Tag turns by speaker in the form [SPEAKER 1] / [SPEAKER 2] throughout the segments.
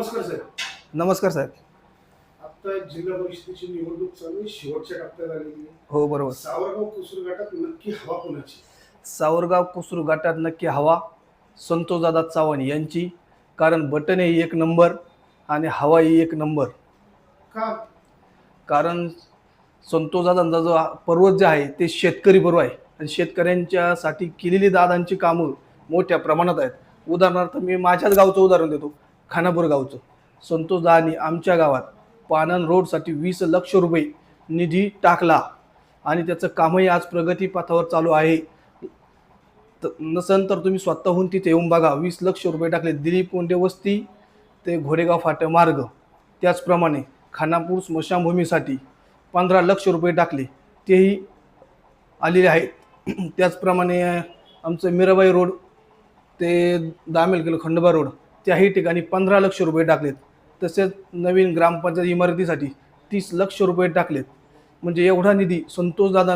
[SPEAKER 1] नमस्कार साहेब
[SPEAKER 2] नमस्कार साहेब
[SPEAKER 1] आता जिल्हा परिषदेची निवडणूक चालू आहे. शेवटच्या टप्प्यात आलेली आहे.
[SPEAKER 2] हो बरोबर.
[SPEAKER 1] सावरगाव कुसूर गटात नक्की हवा कोणाची?
[SPEAKER 2] सावरगाव कुसरू गटात नक्की हवा संतोषदादा चव्हाण यांची. कारण बटन ही एक नंबर आणि हवा ही एक नंबर.
[SPEAKER 1] का?
[SPEAKER 2] कारण संतोषदादांचा जो पर्वत जे आहे ते शेतकरी पर्व आहे. आणि शेतकऱ्यांच्यासाठी केलेली दादांची कामं मोठ्या प्रमाणात आहेत. उदाहरणार्थ मी माझ्याच गावचं उदाहरण देतो. खानापूर गावचं. संतोष संतोषदादांनी आमच्या गावात पानन रोडसाठी वीस लक्ष रुपये निधी टाकला आणि त्याचं कामही आज प्रगतीपथावर चालू आहे. त- नसन तर तुम्ही स्वतःहून तिथे येऊन बघा. वीस लक्ष रुपये टाकले. दिलीप कोंडे वस्ती ते घोडेगाव फाटे मार्ग. त्याचप्रमाणे खानापूर स्मशानभूमीसाठी पंधरा लक्ष रुपये टाकले. तेही आलेले आहेत. त्याचप्रमाणे आमचं मीराबाई रोड ते दामेल किलो खंडोबा रोड. त्याही ठिकाणी पंधरा लक्ष रुपये टाकलेत. तसेच नवीन ग्रामपंचायत इमारतीसाठी तीस लक्ष रुपये टाकलेत. म्हणजे एवढा निधी संतोषदादा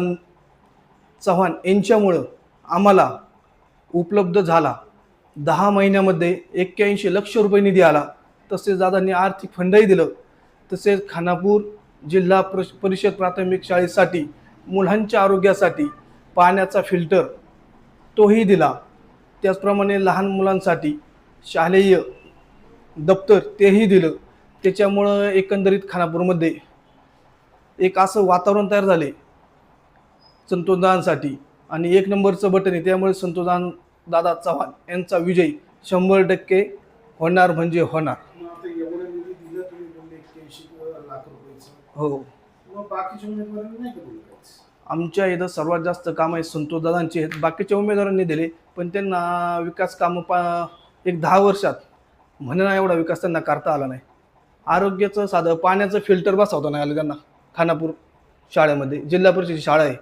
[SPEAKER 2] चव्हाण यांच्यामुळं आम्हाला उपलब्ध झाला. दहा महिन्यामध्ये एक्क्याऐंशी लक्ष रुपये निधी आला. तसेच दादांनी आर्थिक फंडही दिलं. तसेच खानापूर जिल्हा प्रश परिषद प्राथमिक शाळेसाठी मुलांच्या आरोग्यासाठी पाण्याचा फिल्टर तोही दिला. त्याचप्रमाणे लहान मुलांसाठी शालेय दप्तर तेही दिलं. त्याच्यामुळं एकंदरीत खानापूरमध्ये एक असं वातावरण तयार झाले संतोषदानसाठी. आणि एक नंबरचं बटन आहे त्यामुळे संतोषदान दादा चव्हाण यांचा विजय शंभर टक्के होणार म्हणजे होणार. हो. आमच्या इथं सर्वात जास्त कामं आहेत संतोषदादांचे आहेत. बाकीच्या उमेदवारांनी दिले पण त्यांना विकास कामं पा एक दहा वर्षात म्हणा एवढा विकास त्यांना करता आला नाही. आरोग्याचं साधं पाण्याचं फिल्टर बसवता नाही आलं त्यांना. खानापूर शाळेमध्ये जिल्हा परिषदेची शाळा आहे.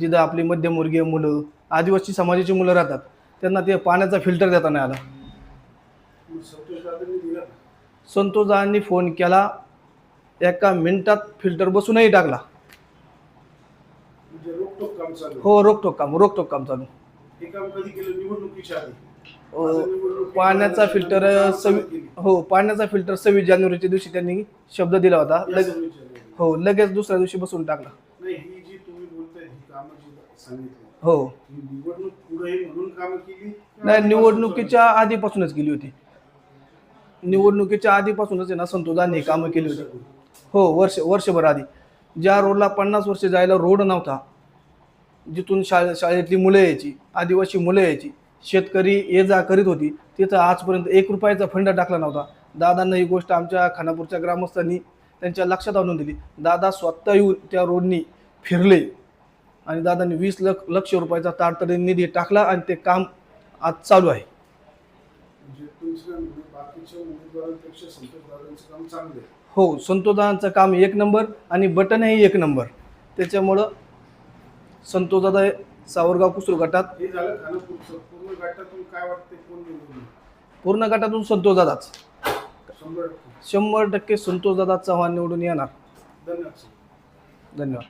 [SPEAKER 2] जिथं आपली मध्यमवर्गीय मुलं आदिवासी समाजाची मुलं राहतात. त्यांना ते पाण्याचा फिल्टर देता नाही आला.
[SPEAKER 1] मग संतोष दादांनी दिलं का?
[SPEAKER 2] संतोषदादांनी फोन केला. एका मिनिटात फिल्टर बसूनही टाकला.
[SPEAKER 1] म्हणजे.
[SPEAKER 2] हो रोखोक काम रोखोक काम चालू.
[SPEAKER 1] हे काम कधी केलं? निवडणुकीच्या आधी.
[SPEAKER 2] पाण्याचा फिल्टर सव्वी. हो पाण्याचा फिल्टर सव्वीस जानेवारीच्या दिवशी त्यांनी शब्द दिला होता. लगे. हो लगेच दुसऱ्या दिवशी बसून टाकला.
[SPEAKER 1] नाही ही जी तुम्ही बोलताय ही कामं जी सांगितली.
[SPEAKER 2] हो.
[SPEAKER 1] ही निवडणूक पुढे म्हणून कामं केली का
[SPEAKER 2] नाही निवडणुकीच्या आधीपासूनच केली होती. निवडणुकीच्या आधीपासूनच आहे ना संतोषांनी कामं केली होती. हो वर्ष वर्षभर आधी. ज्या रोडला पन्नास वर्ष जायला रोड नव्हता जिथून शाळे शाळेतली मुलं यायची आदिवासी मुलं यायची शेतकरी ये जा करीत होती तिथं आजपर्यंत एक रुपयाचा फंड टाकला नव्हता. दादांना ही गोष्ट आमच्या खानापूरच्या ग्रामस्थांनी त्यांच्या लक्षात आणून दिली. दादा स्वतः येऊन त्या रोडनी फिरले आणि दादांनी वीस लक्ष लक्ष रुपयाचा तातडीने निधी टाकला आणि ते काम आज चालू आहे.
[SPEAKER 1] म्हणजे आहे.
[SPEAKER 2] हो संतोषदादांचं काम एक नंबर आणि बटनही एक नंबर. त्याच्यामुळं संतोषदादा सावरगाव कुसरू गटात.
[SPEAKER 1] हे झालं पूर्ण गाठातून काय वाटतंय? कोण निवडून येईल?
[SPEAKER 2] पूर्ण गटातून संतोषदादाच
[SPEAKER 1] शंभर टक्के.
[SPEAKER 2] शंभर टक्के संतोषदादा चव्हाण निवडून येणार.
[SPEAKER 1] धन्यवाद सर.
[SPEAKER 2] धन्यवाद.